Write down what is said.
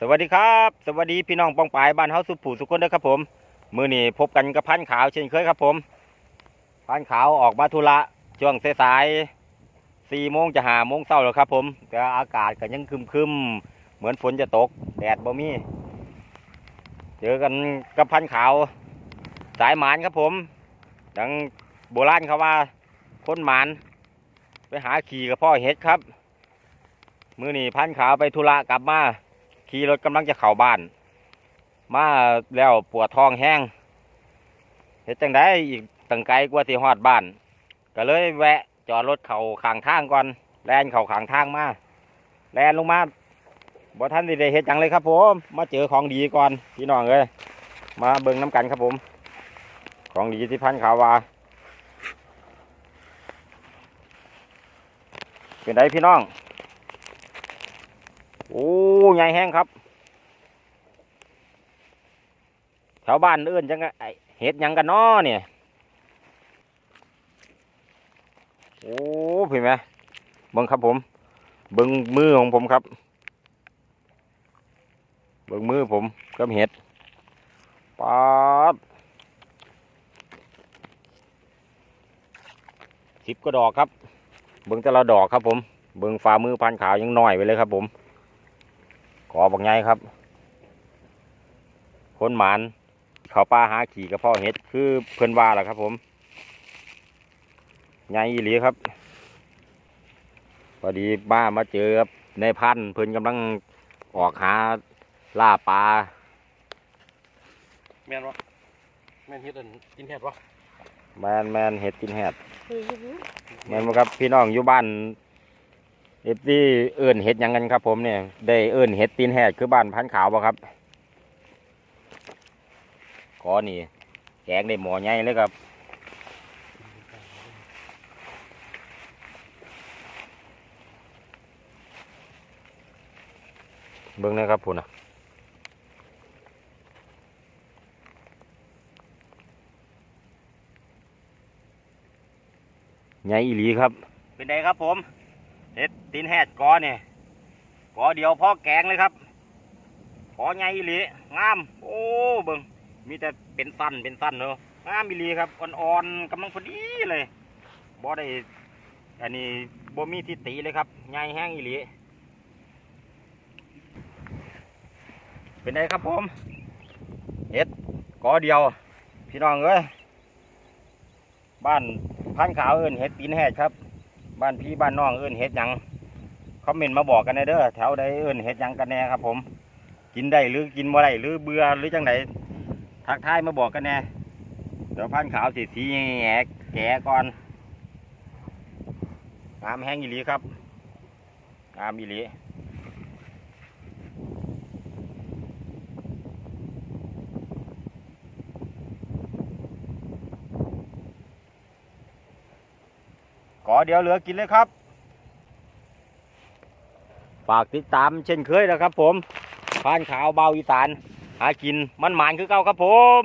สวัสดีครับ สวัสดีพี่น้องปองปายบ้านเฮาสุผูสุคนเด้อครับผม มือนี้พบกันกับพันขาวเช่นเคยครับผม พันขาวออกมาธุระช่วงสายสี่โมงจะหาโมงเช้าแล้วครับผมแต่อากาศก็ยังครึมเหมือนฝนจะตกแดดบ่มีเจอกันกับพันขาวสายหมานครับผมดังโบราณเขาว่าคนหมานไปหาขี่กับพ่อเฮ็ดครับ มือนี้พันขาวไปธุระกลับมา ขี่รถกำลังจะเข้าบ้าน มาแล้วปวดท้องแห้งเฮ็ดจังได้อีกตั้งไกลกว่าที่ฮอดบ้าน ก็เลยแวะจอดรถเข่าข้างทางก่อนแลนเข่าข้างทางมาแลนลงมาบ่ทันด้ได้เฮ็ดจังเลยครับผมมาเจอของดีก่อนพี่น้องเอ้ยมาเบิ่งน้ำกันครับผม ของดีที่พันขาวาเป็นไดพี่น้อง โอ้ ใหญ่แห้งครับแถวบ้านเอื้อนจังกะไอเห็ดยังกันน้อเนี่ยโอ้พี่ไหมเบิ้งครับผมเบิ้งมือของผมครับ เบิ้งมือผมกับเห็ดปาดสิบก็ดอกครับ เบิ้งแต่ละดอกครับผม เบิ้งฝ่ามือพันขาวยังน้อยไปเลยครับผม ขอบอกไงครับ คนหมานเขาป้าหาขี่กับพ่อเห็ดคือเพื่อนว่าแหละครับ ผมไงอีหลีครับพอดีบ้ามาเจอครับในพันธุ์เพื่อนกำลังออกหาล่าปลาแม่นวะแม่นเฮ็ดอันกินเฮ็ดวะแมนแมนเห็ดกินเห็ดแมนบ่ครับพี่น้องอยู่บ้าน เอฟซีเอิ้นเห็ดยังกันครับ ผมเนี่ยได้เอิ้นเห็ดตีนแหดคือบ้านพันขาวบ่ครับขอนี่แกงได้หมอใหญ่เลยครับเบิ่งนะครับพุ่นนะใหญ่อีหลีครับ เป็นไงครับผม เห็ดตีนแหดกอเนี่ยกอเดียวพ่อแกงเลยครับกอใหญ่อีหลีงาม โอ้เบิงมีแต่เป็นสั้นเป็นสั้นเนอะงามอีหลีครับอ่อนๆกำลังพอดีเลยบ่ได้อันนี้บ่มีที่ตีเลยครับใหญ่แห้งอีหลีเป็นไงครับผมเห็ดกอเดียว พี่น้องเอ้ยบ้านพันขาวเอินเห็ดตีนแหดครับ บ้านพี่บ้านน้องเอื้นเห็ดหยังคอมเมนต์มาบอกกันในเด้อแถวใดเอื้นเห็ดหยังกันแน่ครับ ผม กินได้หรือกินบ่ได้หรือเบื่อหรือจังไดทักทายมาบอกกันแน่เดี๋ยวพันขาวสีสีแหกแกก่อนน้ำแห้งอีหลีครับน้ำอีหลี ขอเดี๋ยวเหลือกินเลยครับ ฝากติดตามเช่นเคยนะครับผมพานขาวเบาอีสาน หากินมันหมานคือเก่าครับผม